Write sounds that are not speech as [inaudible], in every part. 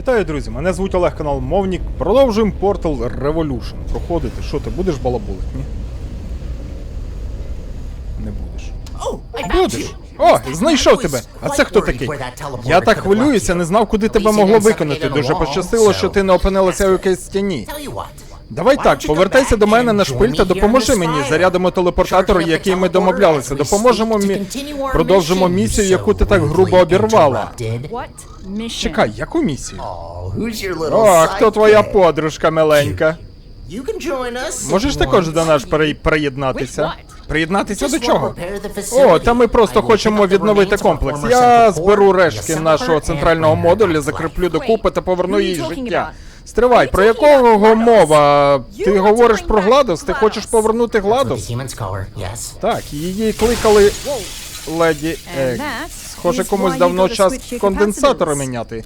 Вітаю, друзі! Мене звуть Олег, канал Мовнік. Продовжуємо Portal Revolution. Проходити. Що ти будеш балабулить, ні? Не будеш. Будеш. О, знайшов тебе! А це хто такий? Я так хвилююся, не знав, куди тебе могло виконати. Дуже пощастило, що ти не опинилася у якійсь стіні. Давай так, повертайся до мене на шпиль та допоможи мені. Зарядимо телепортатор, який ми домовлялися. Допоможемо мі... Продовжимо місію, яку ти так грубо обірвала. Чекай, яку місію? О, хто твоя подружка миленька? Можеш Можеш також до нас приєднатися? Приєднатися до чого? О, та ми просто хочемо відновити комплекс. Я зберу рештки нашого центрального модуля, закріплю докупи та поверну їй життя. Стривай, про якого мова? Ти говориш про Гладос? Ти хочеш повернути Гладос? Так, її кликали леді Ек. Схоже, комусь давно час конденсатора міняти.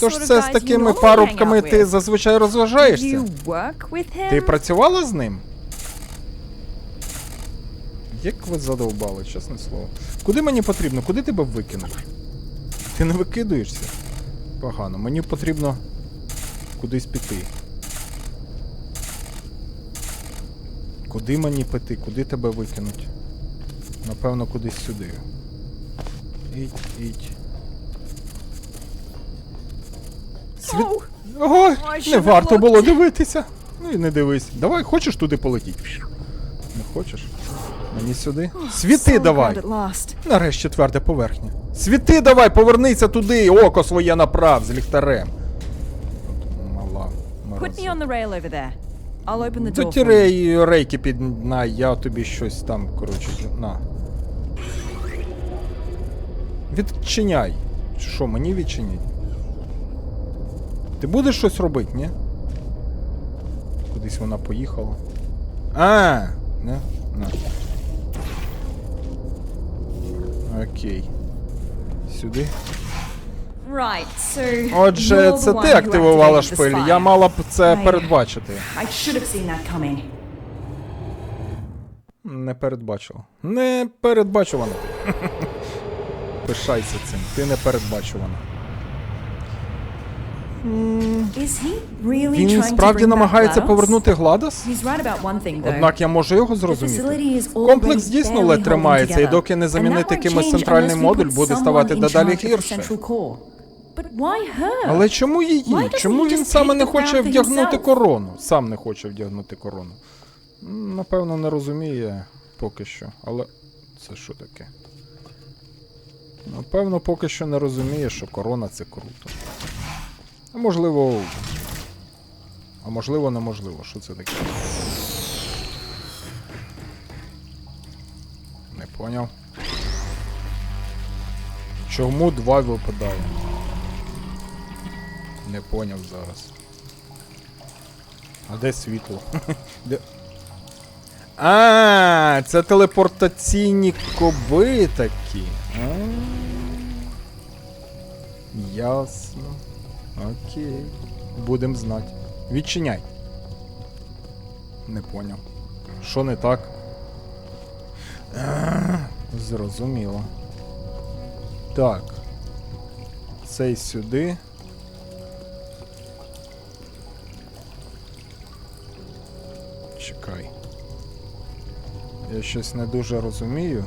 Тож це з такими парубками ти зазвичай розважаєшся. Ти працювала з ним? Як ви задовбали, чесне слово. Куди мені потрібно? Куди тебе викинуть? Ти не викидуєшся? Погано. Мені потрібно кудись піти. Куди мені піти? Куди тебе викинуть? Напевно, кудись сюди. Ідь, ідь. Світ... Ого, I не варто було дивитися. Ну і не дивись. Давай, хочеш туди полетіти? Не хочеш? Мені сюди? Світи давай! Нарешті тверда поверхня. Світи давай, повернися туди, око своє направ з ліхтарем. Мала. For you. тірей рейки під на, я тобі щось там, коротше, на. Відчиняй. Чи Що, мені відчинять? Ти будеш щось робити, ні? Кудись вона поїхала. А, не? На. Окей. Сюди. Right, so Отже, це ти активувала шпиль. Я мала б це передбачити. Не передбачила. Не передбачувана. [laughs] Пишайся цим. Ти не передбачувана. Він справді намагається повернути thing. Однак я можу його зрозуміти. Комплекс дійсно ледь тримається, і доки не замінити кимось центральний модуль, буде ставати дедалі гірше. Але чому її? Чому він саме не хоче вдягнути корону? Сам не хоче вдягнути корону. Напевно, не розуміє поки що. Але це що таке? Напевно, поки що не розуміє, що корона це круто. А можливо. А можливо, неможливо. Що це таке? Не поняв. Чому два випадає? Не поняв зараз. А де світло? [laughs] де... А, це телепортаційні коби такі. А, Ясно. Окей. Будем знати. Відчиняй. Не поняв. Що не так? Зрозуміло. Так. Цей сюди. Чекай. Я щось не дуже розумію.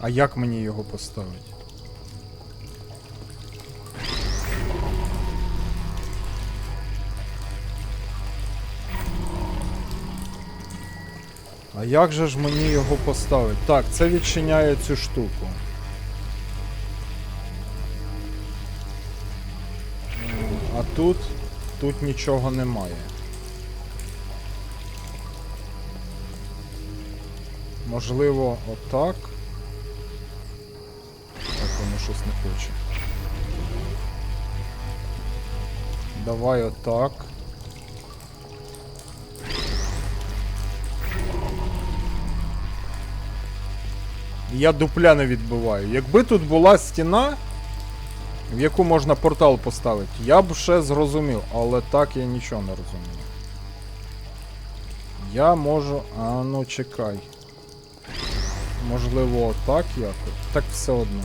А як мені його поставити? Як же ж мені його поставити? Так, це відчиняє цю штуку. А тут. Тут нічого немає. Можливо, отак. Так, воно щось не хоче. Давай отак. Я дупля не відбиваю. Якби тут була стіна, в яку можна портал поставити, я б ще зрозумів, але так я нічого не розумію. Я можу... А ну чекай. Можливо, так якось. Так все одно.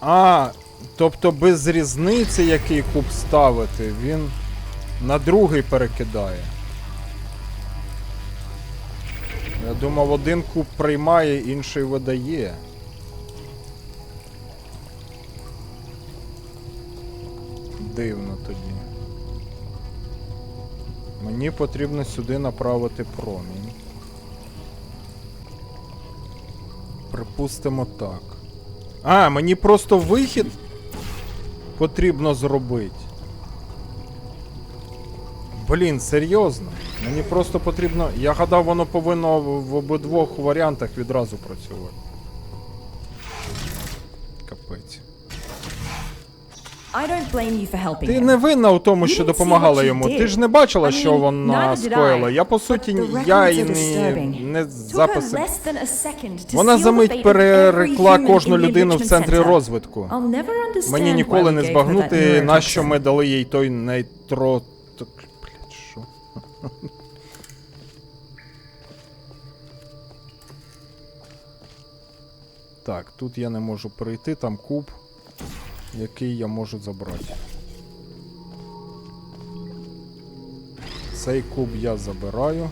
А, тобто без різниці, який куб ставити, він на другий перекидає. Думав, один куб приймає, інший видає. Дивно тоді. Мені потрібно сюди направити промінь. Припустимо так. А, мені просто вихід потрібно зробити. Блін, серйозно. Мені просто потрібно. Я гадав, воно повинно в обидвох варіантах відразу працювати. Капець. Ти не винна у тому, що допомагала йому. Ти ж не бачила, що вона скоїла. Я по суті, я і не, записи. Вона за мить перерекла кожну людину в центрі розвитку. Мені ніколи не збагнути, нащо ми дали їй той нейтро. Так, тут я не можу пройти, там куб, який я можу забрати. Цей куб я забираю.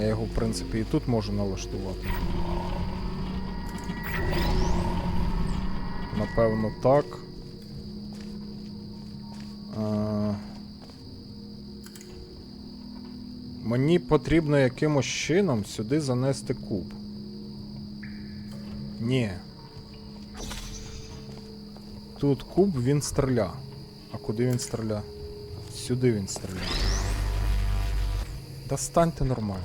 Я його, в принципі, і тут можу налаштувати. Напевно, так. Е, Мені потрібно якимось чином сюди занести куб. Ні. Тут куб він стріля. А куди він стріля? Сюди він стріля. Достаньте нормально.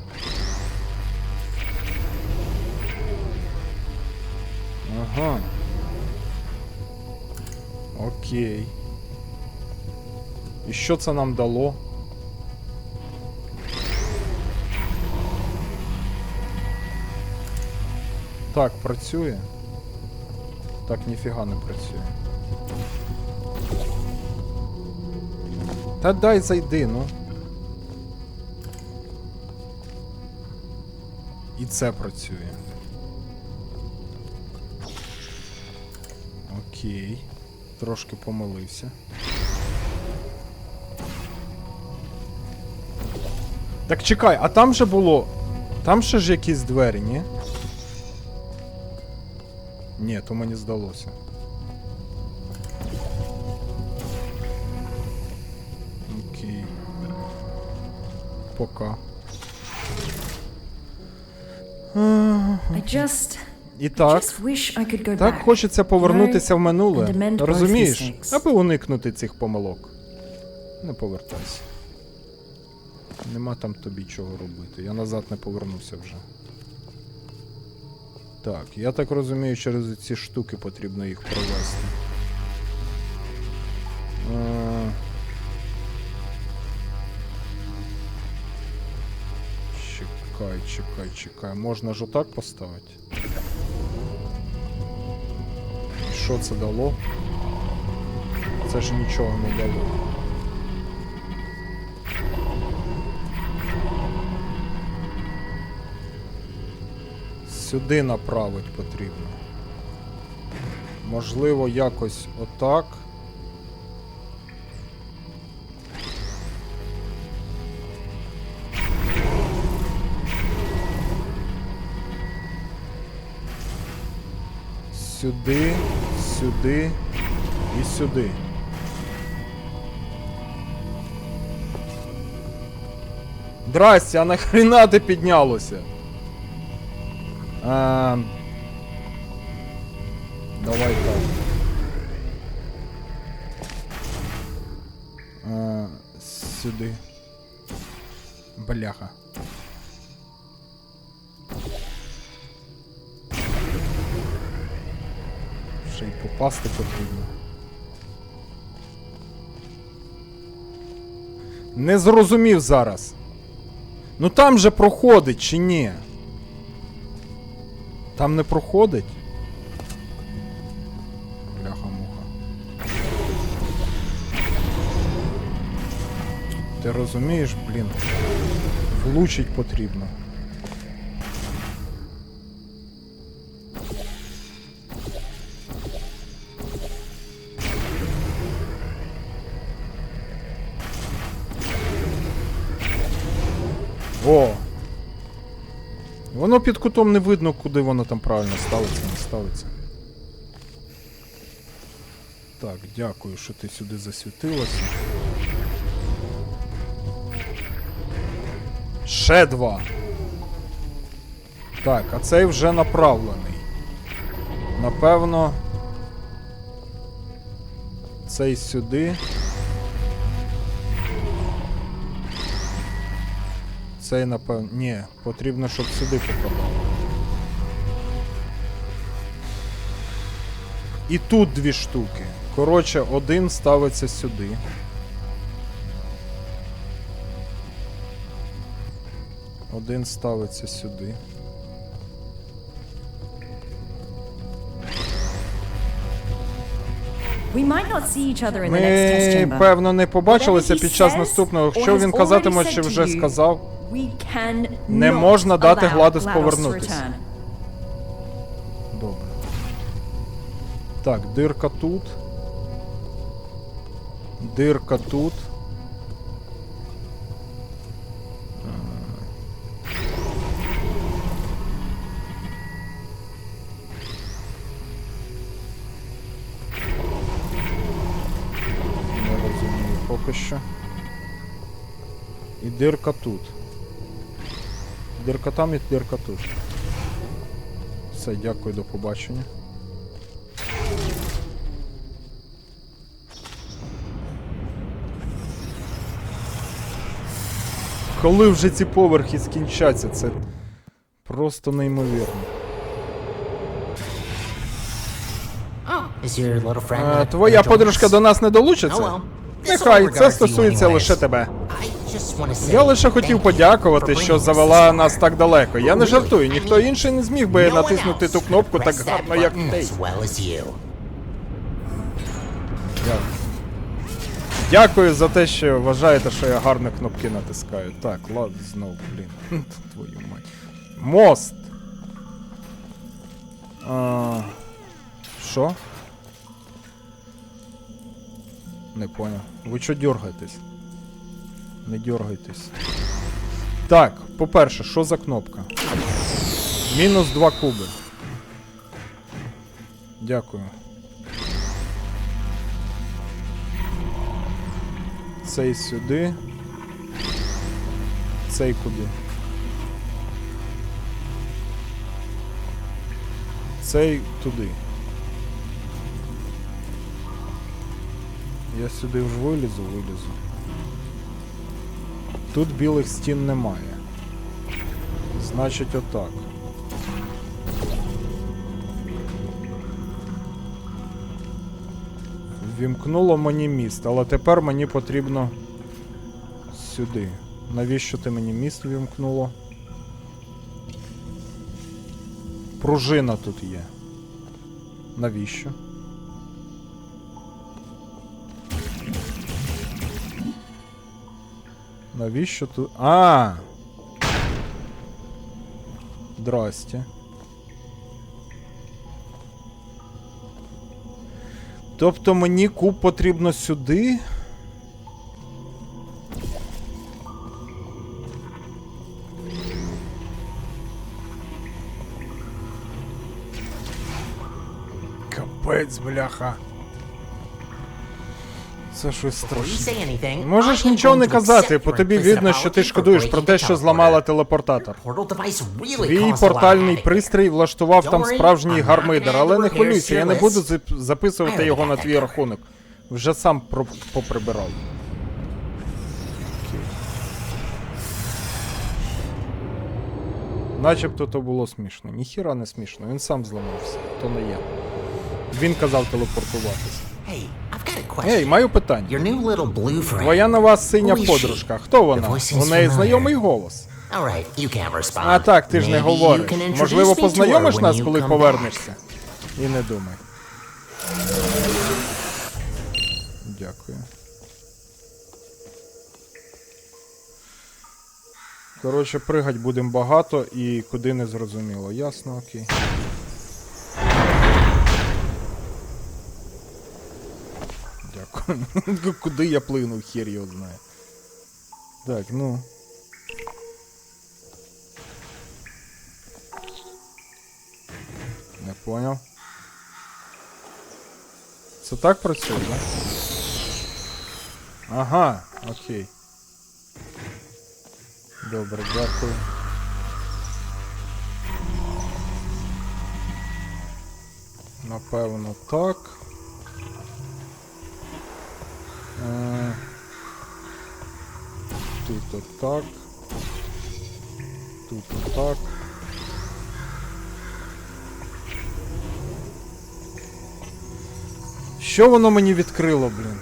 Ага. Окей. І що це нам дало? Так, працює. Так, ніфіга не працює. Та дай зайди, ну. І це працює. Окей. Трошки помилився. Так чекай, а там же було. Там ще ж якісь двері, ні? Ні, то мені здалося. Окей. Пока. I just, І так. Так хочеться повернутися в минуле. Розумієш? Аби уникнути цих помилок. Не повертайся. Нема там тобі чого робити. Я назад не повернуся вже. Так, я так розумію, через ці штуки потрібно їх провести. Е, Чекай, чекай, чекай. Можна ж отак поставити? І що це дало? Це ж нічого не дало. Сюди направить потрібно. Можливо, якось отак. Сюди, сюди і сюди. Здрасте, а нахрена ти піднялося? А... Давай так. А, сюди. Бляха. Ще й попасти потрібно. Не зрозумів зараз. Ну там же проходить чи ні? Там не проходить. Бляха-муха. Ти розумієш, блін? Влучить потрібно. О! Воно під кутом не видно, куди воно там правильно ставиться, не ставиться. Так, дякую, що ти сюди засвітилася. Ще два. Так, а цей вже направлений. Напевно. Цей сюди. Цей, напевно. Ні, потрібно, щоб сюди попадало. І тут дві штуки. Коротше, один ставиться сюди. Один ставиться сюди. We might not see each other in the next Ми, певно, не побачилися під час наступного. Що він казатиме, чи вже сказав. Не можна дати Гладус return. Добре. Так, дирка тут. Дирка тут. Не розумію поки що. І дирка тут. Дирка там і дирка тут. Все, дякую, до побачення. Коли вже ці поверхи скінчаться, це просто неймовірно. Friend Е, твоя подружка до нас не Oh, долучиться? This Нехай, це стосується лише тебе. Я лише хотів подякувати, що завела нас так далеко. Я не жартую, ніхто інший не зміг би натиснути ту кнопку так гарно, як ти. Дякую. За те, що вважаєте, що я гарно кнопки натискаю. Так, ладно, знову, блін. [laughs] Твою мать. Мост. А, Що? Не понял. Ви що дергаєтесь? Не дергайтесь. Так, по-перше, що за кнопка? Мінус 2 куби. Дякую. Цей сюди. Цей куди? Цей туди. Я сюди вже вилізу, вилізу. Тут білих стін немає. Значить отак. Вімкнуло мені міст, але тепер мені потрібно сюди. Навіщо ти мені міст вімкнуло? Пружина тут є. Навіщо? Навіщо тут. А! Здрасте. Тобто мені куб потрібно сюди. Капець, бляха. Це щось страшне. Можеш нічого не казати, your тобі видно, що ти шкодуєш про те, що зламала телепортатор. Твій портальний пристрій влаштував там справжній гармидер, але не хвилюйся, я не буду записувати його на твій рахунок. Вже сам поприбирав. Начебто то було смішно. Ніхіра не смішно, він сам зламався, то не я. Він казав телепортуватися. Ей, маю питання. Твоя нова синя подружка. Хто вона? У неї знайомий голос. А так, ти ж не говориш. Можливо, познайомиш нас, коли повернешся. І не думай. Дякую. Коротше, пригать будемо багато і куди не зрозуміло. Ясно, окей. Куди я плинув, хер його знає. Так, ну. Не понял. Це так працює, да? Ага, окей. Добре, дякую. Напевно так. Е, Тут отак. Тут отак. Що воно мені відкрило, блін?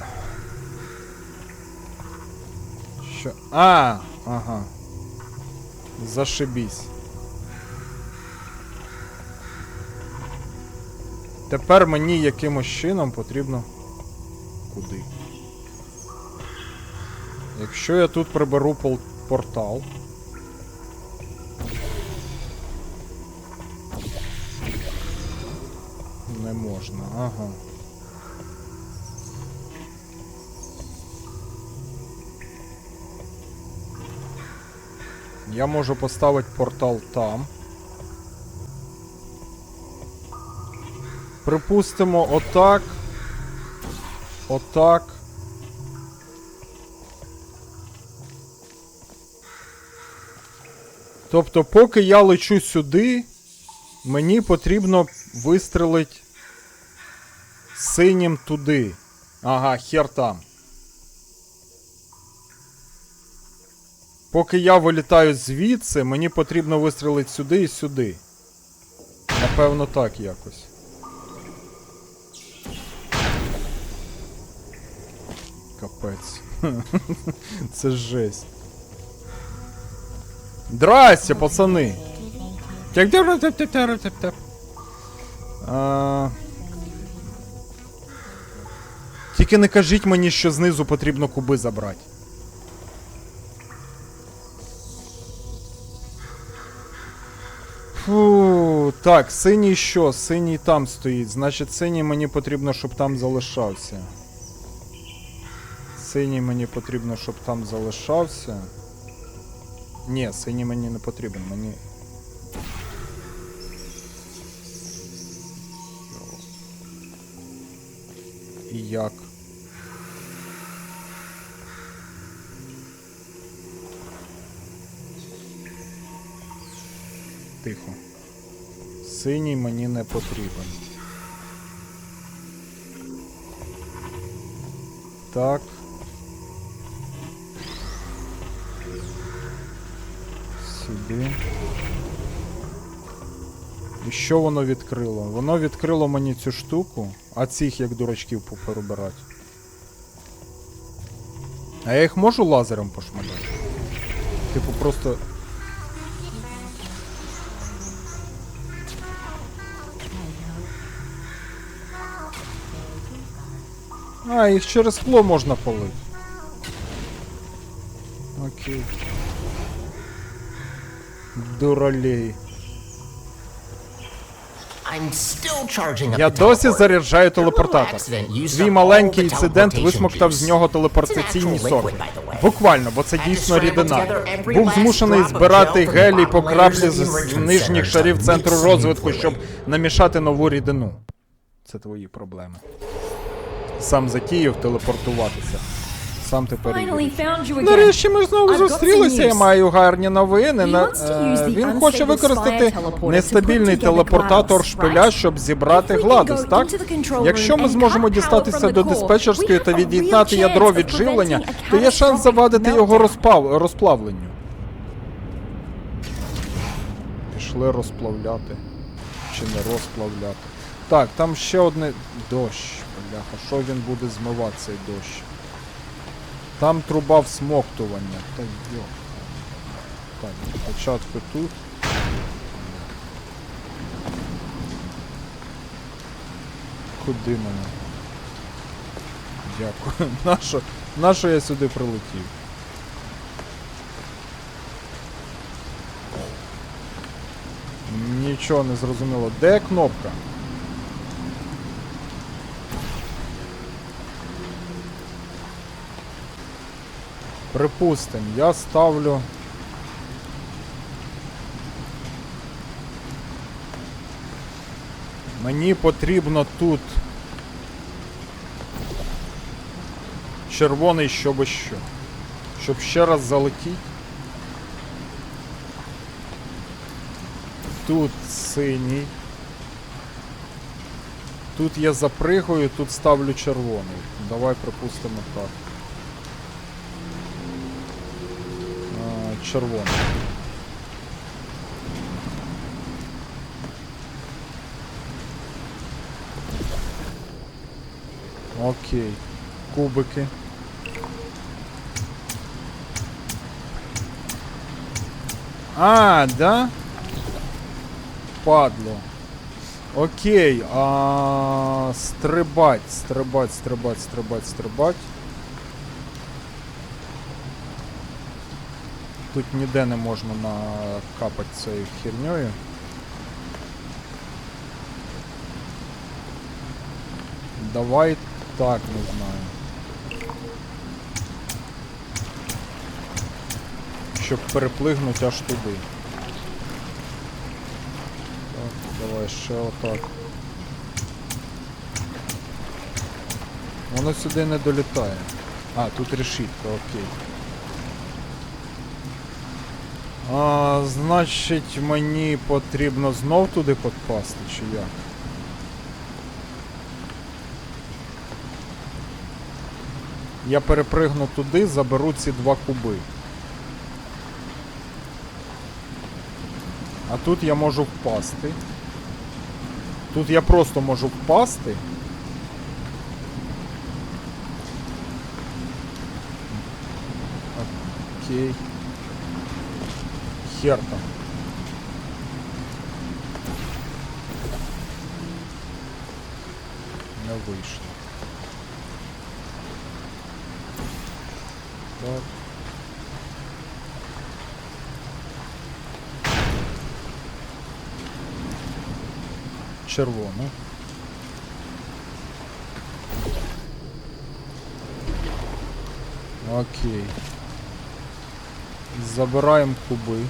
Що? А, ага. Зашибісь. Тепер мені якимось чином потрібно. Куди? Якщо я тут приберу портал. Не можна, ага. Я можу поставити портал там. Припустимо, отак. Отак. Тобто, поки я лечу сюди, мені потрібно вистрелити синім туди. Ага, хер там. Поки я вилітаю звідси, мені потрібно вистрелити сюди і сюди. Напевно, так якось. Капець. [laughs] Це жесть. Здрасте, пацани. А, Тільки не кажіть мені, що знизу потрібно куби забрати. Фу, так, синій що? Синій там стоїть. Значить, синій мені потрібно, щоб там залишався. Синій мені потрібно, щоб там залишався. Ні, синій мені не потрібен, мені. І як? Тихо. Синій мені не потрібен. Так. Сюди. І що воно відкрило? Воно відкрило мені цю штуку, а цих як дурачків поперебирати. А я їх можу лазером пошмаляти? Типу просто. А, їх через скло можна полити. Окей. Дуралей. Я досі заряджаю телепортатор. Твій маленький інцидент висмоктав з нього телепортаційні соки. Буквально, бо це дійсно рідина. Був змушений збирати гелій по краплі з нижніх шарів центру розвитку, щоб намішати нову рідину. Це твої проблеми. Сам затіяв телепортуватися. Сам тепер. Нарешті ми знову зустрілися. Я маю гарні новини. На- е, Він хоче використати нестабільний телепортатор шпиля, щоб зібрати Гладус, так? Якщо ми зможемо дістатися до диспетчерської та від'єднати ядро від живлення, то є шанс завадити його розпав... розплавленню. Пішли розплавляти. Чи не розплавляти. Так, там ще одне. Дощ. Бляха, що він буде змивати цей дощ? Там труба всмоктування. Та йо. Так, спочатку тут. Куди мене? Дякую. [laughs] Нащо, нащо я сюди прилетів? Нічого не зрозуміло. Де кнопка? Припустим, я ставлю. Мені потрібно тут. Червоний, щоб що. Щоб ще раз залетіти. Тут синій. Тут я запригаю, тут ставлю червоний. Давай припустимо так. А, червоний. Окей. Кубики. А, да? Падло. Окей, а стрибать, стрибать, стрибать, стрибать, стрибать. Тут ніде не можна накапати цією херньою. Давай так, не знаю. Щоб переплигнути аж туди. Так, давай ще отак. Воно сюди не долітає. А, тут решітка, окей. А, значить, мені потрібно знов туди попасти, чи як? Я перепригну туди, заберу ці два куби. А тут я можу впасти. Тут я просто можу впасти. Окей. Хер там. Не вийшло. Так. Червону. Окей. Забираємо куби.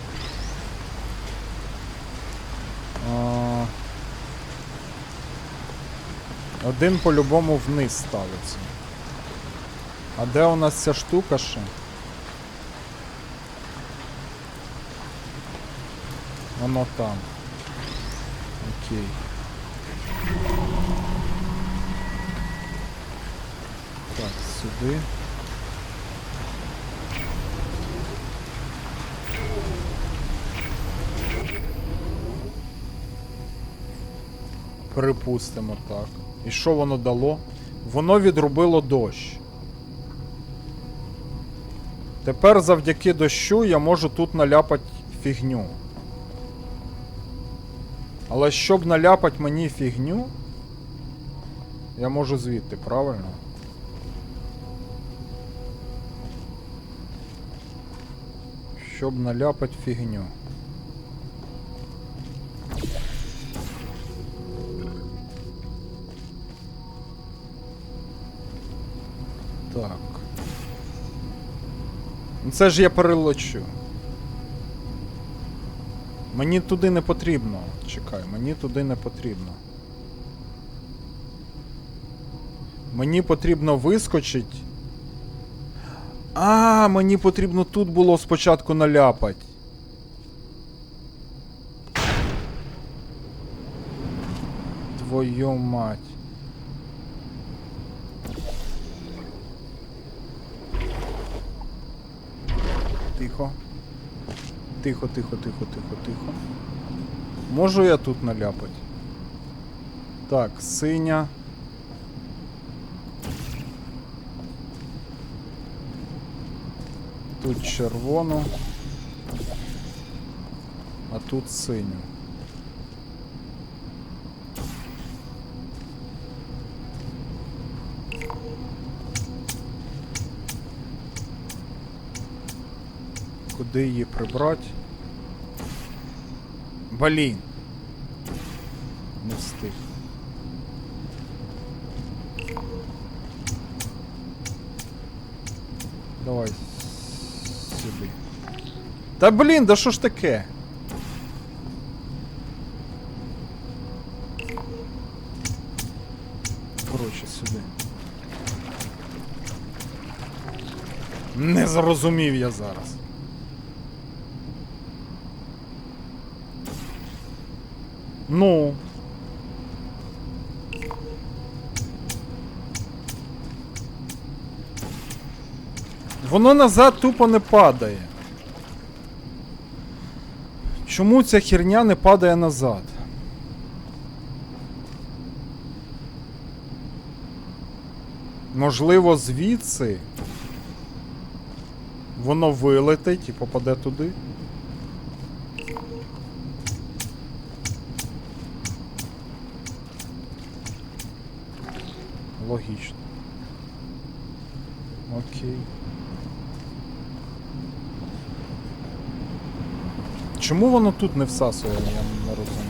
Один по-любому вниз ставиться. А де у нас ця штука ще? Воно там. Окей. Так, сюди. Припустимо так. І що воно дало? Воно відрубило дощ. Тепер завдяки дощу я можу тут наляпати фігню. Але щоб наляпати мені фігню, я можу звідти, правильно? Щоб наляпати фігню. Це ж я перелечу. Мені туди не потрібно. Чекай, мені туди не потрібно. Мені потрібно вискочити. А, мені потрібно тут було спочатку наляпати. Твою мать. Тихо. Тихо, тихо, тихо, тихо, тихо. Можу я тут наляпати? Так, синя. Тут червону. А тут синю. куди її прибрати? Блін. Не встиг. Давай сюди. Та блін, да що ж таке? Короче, сюди. Не зрозумів я зараз. Ну. Воно назад тупо не падає. Чому ця херня не падає назад? Можливо, звідси воно вилетить і попаде туди. Логічно. Окей. Чому воно тут не всасує, я не розумію.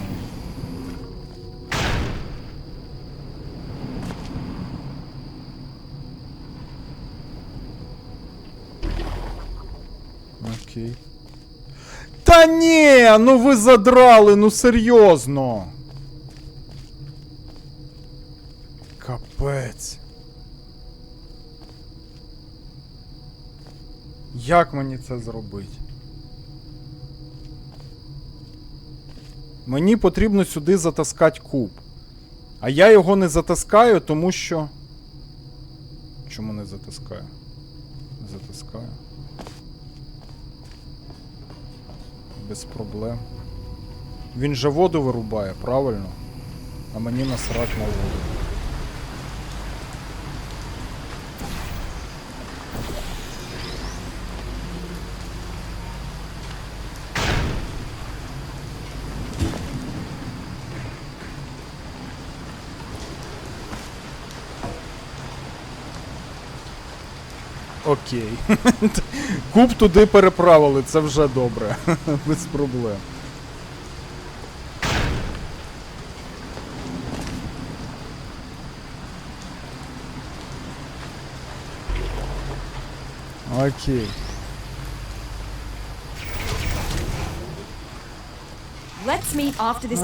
Окей. Та ні, ну ви задрали, ну серйозно. Капець. Як мені це зробити? Мені потрібно сюди затаскати куб. А я його не затаскаю, тому що. Чому не затаскаю? Затаскаю. Без проблем. Він же воду вирубає, правильно? А мені насрать на воду. Окей. [laughs] Куб туди переправили, це вже добре. [laughs] Без проблем. Окей.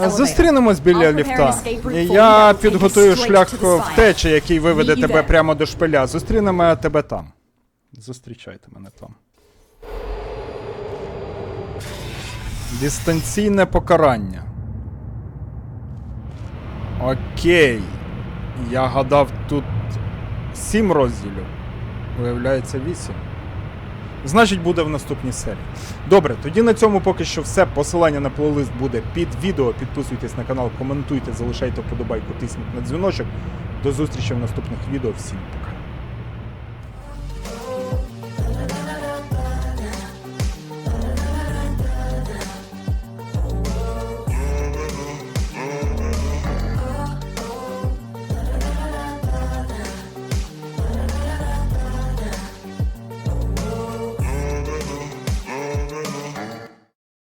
Зустрінемось біля ліфта. Я підготую шлях втечі, який виведе тебе прямо до шпиля. Зустрінемо тебе там. Зустрічайте мене там. Дистанційне покарання. Окей. Я гадав тут сім розділів. Виявляється, вісім. Значить, буде в наступній серії. Добре, тоді на цьому поки що все. Посилання на плейлист буде під відео. Підписуйтесь на канал, коментуйте, залишайте вподобайку, тисніть на дзвіночок. До зустрічі в наступних відео. Всім пока.